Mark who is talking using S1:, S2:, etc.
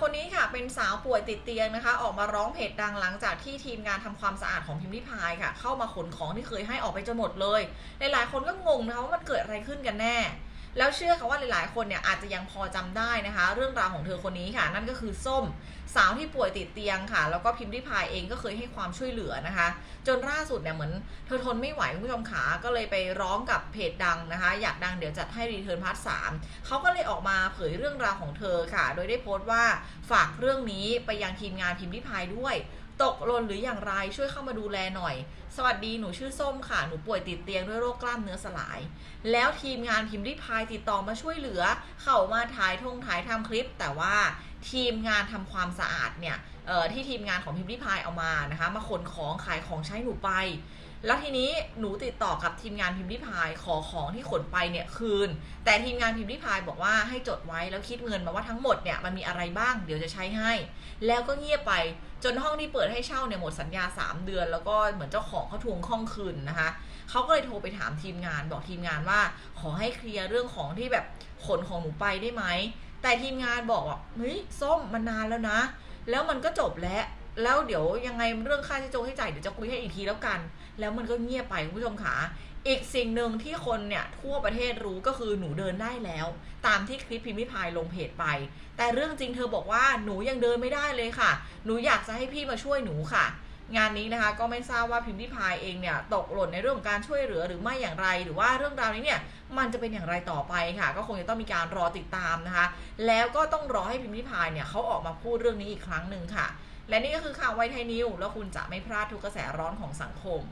S1: คนนี้ค่ะเป็นสาวป่วยติดเตียงนะคะ ออกมาร้องเพจดังหลังจากที่ทีมงานทำความสะอาดของพิมพ์ริพายค่ะ เข้ามาขนของที่เคยให้ออกไปจนหมดเลยหลายๆคนก็งงนะคะว่ามันเกิดอะไรขึ้นกันแน่ แล้วเชื่อค่ะว่าหลาย ๆ คนเนี่ยอาจจะยังพอจำได้นะคะ เรื่องราวของเธอคนนี้ค่ะ นั่นก็คือส้มสาวที่ป่วยติดเตียงค่ะ แล้วก็พิมพ์ริพายเองก็เคยให้ความช่วยเหลือนะคะ จนล่าสุดเนี่ยเหมือนเธอทนไม่ไหวคุณผู้ชมขาก็เลยไปร้องกับเพจดังนะคะ อยากดังเดี๋ยวจัดให้รีเทิร์นพาร์ทสามเขาก็เลยออกมาเผยเรื่องราวของเธอค่ะ โดยได้โพสต์ว่าฝากเรื่องนี้ไปยังทีมงานพิมพ์ริพายด้วย ตกหล่นหรืออย่างไรช่วยเข้ามาดูแลหน่อย สวัสดีหนูชื่อส้มค่ะ หนูป่วยติดเตียงด้วยโรคกล้ามเนื้อสลาย แล้วทีมงานพิมพ์ริพายติดต่อมาช่วยเหลือ เข้ามาถ่ายทงถ่ายทำคลิป แต่ว่า ทีมงานทำความสะอาดเนี่ยที่ทีมงานของพิมพ์ริพายเอามานะคะมาขนของขายของใช้หนูไป แล้วทีนี้หนูติดต่อกับทีมงานพิมพ์ริพายขอของที่ขนไปเนี่ยคืน แต่ทีมงานพิมพ์ริพายบอกว่าให้จดไว้แล้วคิดเงินมาว่าทั้งหมดเนี่ยมันมีอะไรบ้างเดี๋ยวจะใช้ให้ แล้วก็เงียบไปจนห้องที่เปิดให้เช่าเนี่ยหมดสัญญา 3 เดือน แล้วก็เหมือนเจ้าของเขาทวงห้องคืนนะคะเขาก็เลยโทรไปถามทีมงานบอกทีมงานว่า ขอให้เคลียร์เรื่องของที่แบบขนของหนูไปได้ไหม แต่ทีมงานบอกว่าเฮ้ยส้มมันนานแล้วนะ แล้วมันก็จบแล้ว แล้วเดี๋ยวยังไงเรื่องค่าใช้จงให้จ่ายเดี๋ยวจะคุยให้อีกทีแล้วกัน แล้วมันก็เงียบไปคุณผู้ชมขาอีกสิ่งหนึ่งที่คนเนี่ยทั่วประเทศรู้ก็คือหนูเดินได้แล้ว ตามที่คลิปพิมพ์ริพายลงเพจไป แต่เรื่องจริงเธอบอกว่าหนูยังเดินไม่ได้เลยค่ะ หนูอยากจะให้พี่มาช่วยหนูค่ะ งานนี้นะคะก็ไม่ทราบว่าพิมพ์ริพายเองเนี่ยตกหล่นในเรื่องของการช่วยเหลือหรือไม่อย่างไร หรือว่าเรื่องราวนี้เนี่ยมันจะเป็นอย่างไรต่อไปค่ะ ก็คงจะต้องมีการรอติดตามนะคะ แล้วก็ต้องรอให้พิมพ์ริพายเนี่ยเขาออกมาพูดเรื่องนี้อีกครั้งหนึ่งค่ะ และนี่ก็คือข่าวไวไทยนิวแล้วคุณจะไม่พลาดทุกกระแสร้อนของสังคม